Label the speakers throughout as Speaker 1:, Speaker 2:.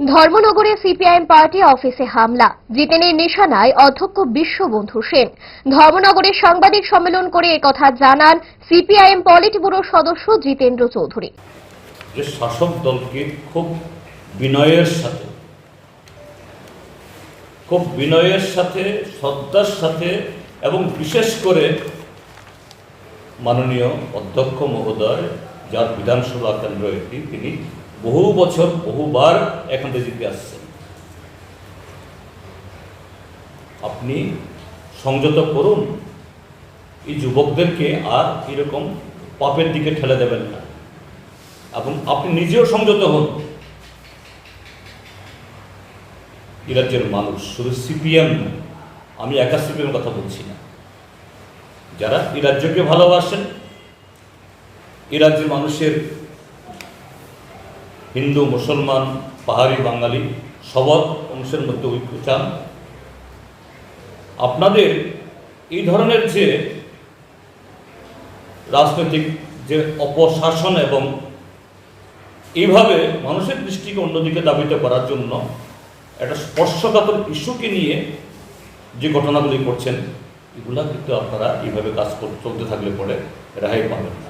Speaker 1: ধর্মনগরে CPIM party অফিসে হামলা। জিতেনের নিশানায় অধ্যক্ষ বিশ্ববন্ধু সেন। ধর্মনগরে সাংবাদিক সম্মেলন করে একথা জানান সিপিআইএম পলিট ব্যুরোর সদস্য জিতেন্দ্র চৌধুরী।
Speaker 2: যে শাসক দলকে খুব বিনয়ের সাথে, খুব বিনয়ের সাথে, শ্রদ্ধার সাথে এবং বিশেষ করে মাননীয় অধ্যক্ষ মহোদয়, যার বিধানসভা কেন্দ্র এটি তিনি বহু বছর, বহুবার এখান থেকে জিতে আসছেন আপনি সংযত করুন, এই যুবকদেরকে আর এরকম পাপের দিকে ঠেলে দেবেন না। এবং আপনি নিজেও সংযত হন। এই রাজ্যের মানুষ, শুধু সিপিএম আমি একা সিপিএম কথা বলছি না। যারা এই রাজ্যকে ভালোবাসেন, এই রাজ্যের মানুষের হিন্দু, মুসলমান, পাহাড়ি বাঙালি, সবার অংশের মধ্যে ঐক্য চান আপনাদের এই ধরনের যে রাজনৈতিক যে অপশাসন এবং এইভাবে মানুষের দৃষ্টিকে অন্যদিকে দাবিত করার জন্য একটা স্পর্শকাতর ইস্যুকে নিয়ে যে ঘটনাগুলি করছেন, এগুলা কিন্তু আপনারা এইভাবে কাজ চলতে থাকলে পরে রেহাই পাবেন না।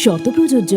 Speaker 3: শত প্রযোজ্য